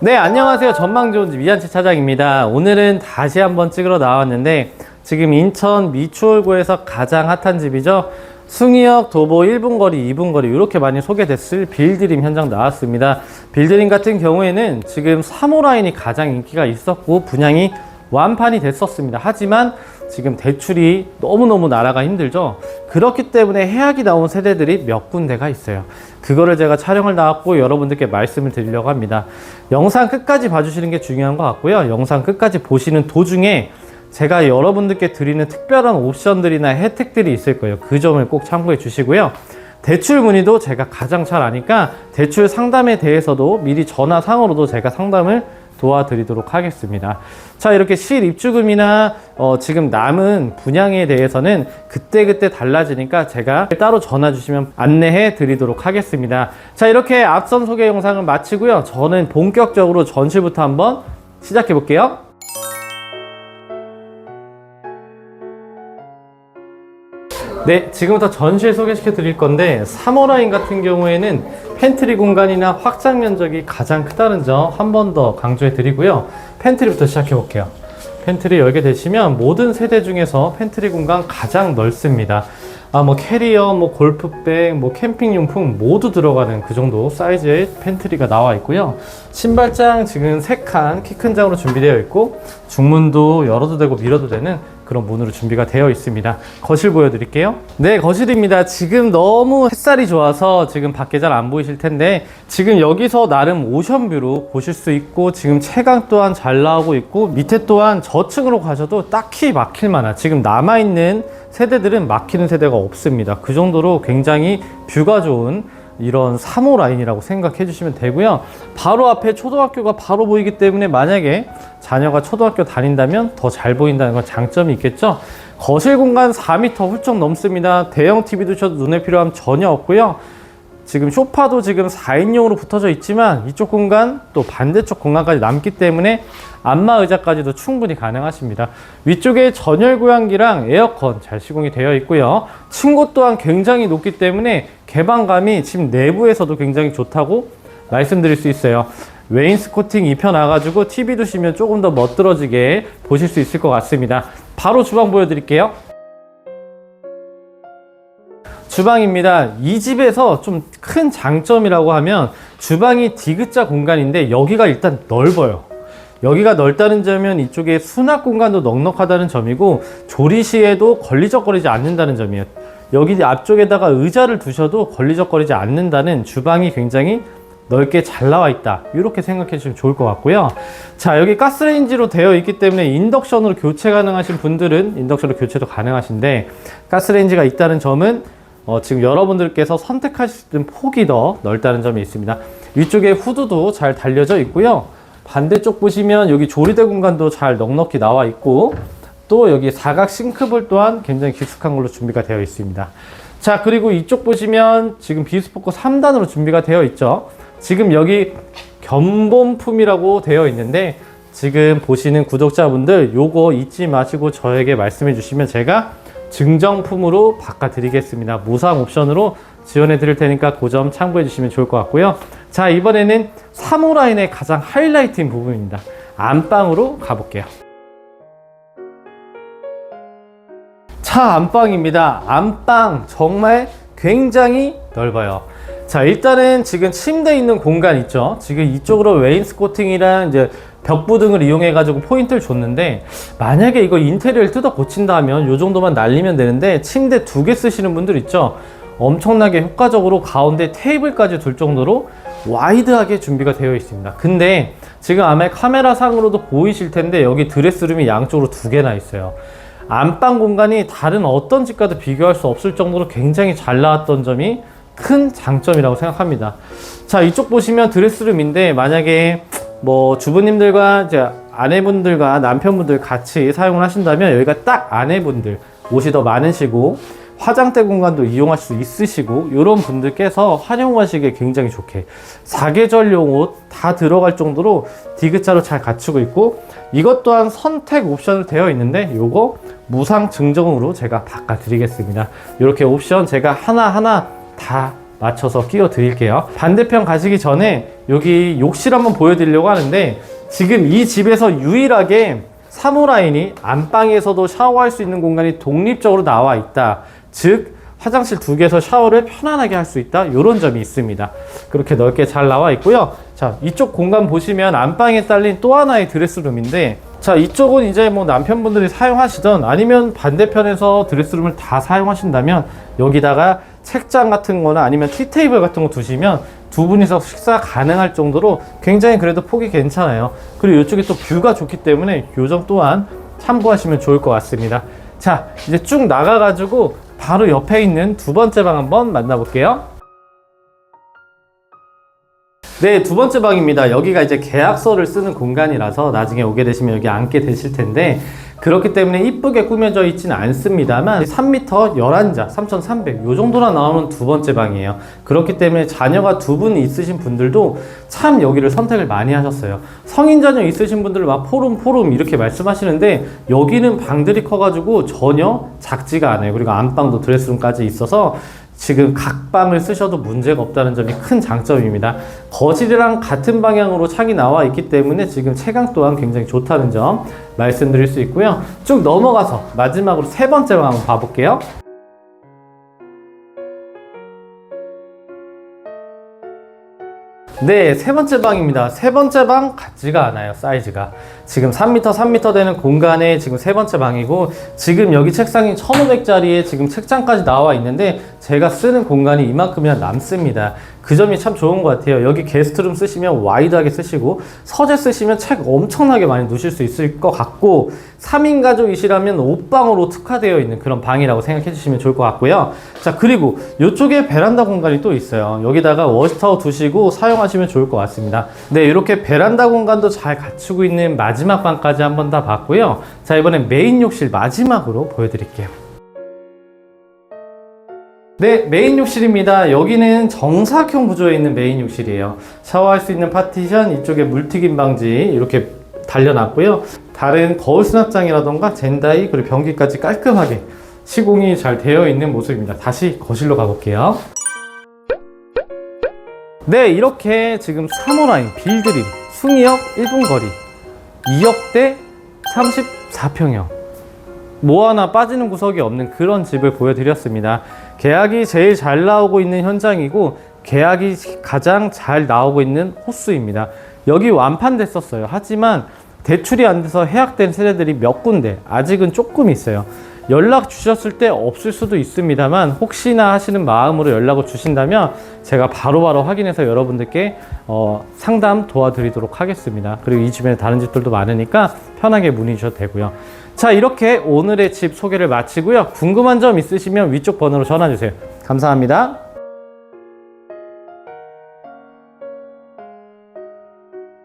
네, 안녕하세요. 전망 좋은 집 이한채 차장입니다. 오늘은 다시 한번 찍으러 나왔는데 지금 인천 미추홀구에서 가장 핫한 집이죠. 숭이역 도보 1분 거리, 2분 거리 이렇게 많이 소개됐을 빌드림 현장 나왔습니다. 빌드림 같은 경우에는 지금 3호 라인이 가장 인기가 있었고 분양이 완판이 됐었습니다. 하지만 지금 대출이 너무너무 나라가 힘들죠. 그렇기 때문에 해약이 나온 세대들이 몇 군데가 있어요. 그거를 제가 촬영을 나왔고 여러분들께 말씀을 드리려고 합니다. 영상 끝까지 봐주시는 게 중요한 것 같고요. 영상 끝까지 보시는 도중에 제가 여러분들께 드리는 특별한 옵션들이나 혜택들이 있을 거예요. 그 점을 꼭 참고해 주시고요. 대출 문의도 제가 가장 잘 아니까 대출 상담에 대해서도 미리 전화상으로도 제가 상담을 도와드리도록 하겠습니다. 자, 이렇게 실 입주금이나 어, 지금 남은 분양에 대해서는 그때그때 달라지니까 제가 따로 전화 주시면 안내해 드리도록 하겠습니다. 자, 이렇게 앞선 소개 영상을 마치고요. 저는 본격적으로 전시부터 한번 시작해 볼게요. 네, 지금부터 전시를 소개시켜 드릴 건데 3호 라인 같은 경우에는 팬트리 공간이나 확장 면적이 가장 크다는 점 한 번 더 강조해 드리고요. 팬트리부터 시작해 볼게요. 팬트리 열게 되시면 모든 세대 중에서 팬트리 공간 가장 넓습니다. 아, 뭐 캐리어, 뭐 골프백, 뭐 캠핑용품 모두 들어가는 그 정도 사이즈의 팬트리가 나와 있고요. 신발장 지금 3칸 키 큰 장으로 준비되어 있고 중문도 열어도 되고 밀어도 되는 그런 문으로 준비가 되어 있습니다. 거실 보여드릴게요. 네, 거실입니다. 지금 너무 햇살이 좋아서 지금 밖에 잘 안 보이실 텐데 지금 여기서 나름 오션뷰로 보실 수 있고 지금 채광 또한 잘 나오고 있고 밑에 또한 저층으로 가셔도 딱히 막힐 만한 지금 남아있는 세대들은 막히는 세대가 없습니다. 그 정도로 굉장히 뷰가 좋은 이런 3호 라인이라고 생각해 주시면 되고요. 바로 앞에 초등학교가 바로 보이기 때문에 만약에 자녀가 초등학교 다닌다면 더 잘 보인다는 건 장점이 있겠죠. 거실 공간 4m 훌쩍 넘습니다. 대형 TV도 쳐도 눈에 필요함 전혀 없고요. 지금 소파도 지금 4인용으로 붙어져 있지만 이쪽 공간 또 반대쪽 공간까지 남기 때문에 안마 의자까지도 충분히 가능하십니다. 위쪽에 전열 고양기랑 에어컨 잘 시공이 되어 있고요. 층고 또한 굉장히 높기 때문에 개방감이 집 내부에서도 굉장히 좋다고 말씀드릴 수 있어요. 웨인스코팅 입혀놔가지고 TV 두시면 조금 더 멋들어지게 보실 수 있을 것 같습니다. 바로 주방 보여드릴게요. 주방입니다. 이 집에서 좀 큰 장점이라고 하면 주방이 디귿자 공간인데 여기가 일단 넓어요. 여기가 넓다는 점은 이쪽에 수납 공간도 넉넉하다는 점이고 조리 시에도 걸리적거리지 않는다는 점이에요. 여기 앞쪽에다가 의자를 두셔도 걸리적거리지 않는다는 주방이 굉장히 넓게 잘 나와 있다. 이렇게 생각해 주시면 좋을 것 같고요. 자, 여기 가스레인지로 되어 있기 때문에 인덕션으로 교체 가능하신 분들은 인덕션으로 교체도 가능하신데 가스레인지가 있다는 점은 어, 지금 여러분들께서 선택하실 수 있는 폭이 더 넓다는 점이 있습니다. 위쪽에 후드도 잘 달려져 있고요. 반대쪽 보시면 여기 조리대 공간도 잘 넉넉히 나와 있고 또 여기 사각 싱크볼 또한 굉장히 깊숙한 걸로 준비가 되어 있습니다. 자, 그리고 이쪽 보시면 지금 비스포크 3단으로 준비가 되어 있죠. 지금 여기 견본품이라고 되어 있는데 지금 보시는 구독자분들 요거 잊지 마시고 저에게 말씀해 주시면 제가 증정품으로 바꿔드리겠습니다. 무상 옵션으로 지원해 드릴 테니까 그 점 참고해 주시면 좋을 것 같고요. 자, 이번에는 3호 라인의 가장 하이라이트인 부분입니다. 안방으로 가볼게요. 차 안방입니다. 안방 정말 굉장히 넓어요. 자, 일단은 지금 침대 있는 공간 있죠? 지금 이쪽으로 웨인스코팅이랑 이제 벽부 등을 이용해 가지고 포인트를 줬는데, 만약에 이거 인테리어를 뜯어 고친다면 요 정도만 날리면 되는데, 침대 두 개 쓰시는 분들 있죠? 엄청나게 효과적으로 가운데 테이블까지 둘 정도로 와이드하게 준비가 되어 있습니다. 근데 지금 아마 카메라 상으로도 보이실 텐데, 여기 드레스룸이 양쪽으로 두 개나 있어요. 안방 공간이 다른 어떤 집과도 비교할 수 없을 정도로 굉장히 잘 나왔던 점이 큰 장점이라고 생각합니다. 자, 이쪽 보시면 드레스룸인데 만약에 뭐 주부님들과 이제 아내분들과 남편분들 같이 사용을 하신다면 여기가 딱 아내분들 옷이 더 많으시고 화장대 공간도 이용할 수 있으시고 이런 분들께서 활용하시기에 굉장히 좋게. 사계절용 옷 다 들어갈 정도로 디귿자로 잘 갖추고 있고 이것 또한 선택 옵션으로 되어 있는데 요거 무상 증정으로 제가 바꿔 드리겠습니다. 이렇게 옵션 제가 하나하나 다 맞춰서 끼워 드릴게요. 반대편 가시기 전에 여기 욕실 한번 보여드리려고 하는데 지금 이 집에서 유일하게 3호 라인이 안방에서도 샤워할 수 있는 공간이 독립적으로 나와 있다. 즉 화장실 두 개에서 샤워를 편안하게 할 수 있다. 이런 점이 있습니다. 그렇게 넓게 잘 나와 있고요. 자, 이쪽 공간 보시면 안방에 딸린 또 하나의 드레스룸인데 자, 이쪽은 이제 뭐 남편분들이 사용하시던 아니면 반대편에서 드레스룸을 다 사용하신다면 여기다가 책장 같은 거나 아니면 티테이블 같은 거 두시면 두 분이서 식사 가능할 정도로 굉장히 그래도 폭이 괜찮아요. 그리고 이쪽에 또 뷰가 좋기 때문에 요점 또한 참고하시면 좋을 것 같습니다. 자, 이제 쭉 나가가지고 바로 옆에 있는 두 번째 방 한번 만나볼게요. 네, 두 번째 방입니다. 여기가 이제 계약서를 쓰는 공간이라서 나중에 오게 되시면 여기 앉게 되실 텐데 그렇기 때문에 이쁘게 꾸며져 있지는 않습니다만 3m 11자 3,300 요 정도나 나오는 두 번째 방이에요. 그렇기 때문에 자녀가 두 분 있으신 분들도 참 여기를 선택을 많이 하셨어요. 성인 자녀 있으신 분들은 막 포름 포름 이렇게 말씀하시는데 여기는 방들이 커가지고 전혀 작지가 않아요. 그리고 안방도 드레스룸까지 있어서 지금 각 방을 쓰셔도 문제가 없다는 점이 큰 장점입니다. 거실이랑 같은 방향으로 창이 나와 있기 때문에 지금 채광 또한 굉장히 좋다는 점 말씀드릴 수 있고요. 쭉 넘어가서 마지막으로 세 번째 방 한번 봐볼게요. 네, 세 번째 방입니다. 세 번째 방 같지가 않아요, 사이즈가. 지금 3m, 3m 되는 공간에 지금 세 번째 방이고, 지금 여기 책상이 1500짜리에 지금 책장까지 나와 있는데, 제가 쓰는 공간이 이만큼이나 남습니다. 그 점이 참 좋은 것 같아요. 여기 게스트룸 쓰시면 와이드하게 쓰시고, 서재 쓰시면 책 엄청나게 많이 놓으실 수 있을 것 같고, 3인 가족이시라면 옷방으로 특화되어 있는 그런 방이라고 생각해 주시면 좋을 것 같고요. 자, 그리고 이쪽에 베란다 공간이 또 있어요. 여기다가 워시타워 두시고 사용하시면 좋을 것 같습니다. 네, 이렇게 베란다 공간도 잘 갖추고 있는 마지막 방까지 한번 다 봤고요. 자, 이번엔 메인 욕실 마지막으로 보여드릴게요. 네, 메인 욕실입니다. 여기는 정사각형 구조에 있는 메인 욕실이에요. 샤워할 수 있는 파티션, 이쪽에 물튀김 방지 이렇게 달려놨고요. 다른 거울 수납장이라던가 젠다이 그리고 변기까지 깔끔하게 시공이 잘 되어 있는 모습입니다. 다시 거실로 가볼게요. 네, 이렇게 지금 3호 라인 빌드림 숭이역 1분 거리 2억대 34평형 뭐 하나 빠지는 구석이 없는 그런 집을 보여드렸습니다. 계약이 제일 잘 나오고 있는 현장이고 계약이 가장 잘 나오고 있는 호수입니다. 여기 완판됐었어요. 하지만 대출이 안 돼서 해약된 세대들이 몇 군데 아직은 조금 있어요. 연락 주셨을 때 없을 수도 있습니다만 혹시나 하시는 마음으로 연락을 주신다면 제가 바로 바로 확인해서 여러분들께 어, 상담 도와드리도록 하겠습니다. 그리고 이 주변에 다른 집들도 많으니까 편하게 문의 주셔도 되고요. 자 이렇게 오늘의 집 소개를 마치고요. 궁금한 점 있으시면 위쪽 번호로 전화 주세요. 감사합니다.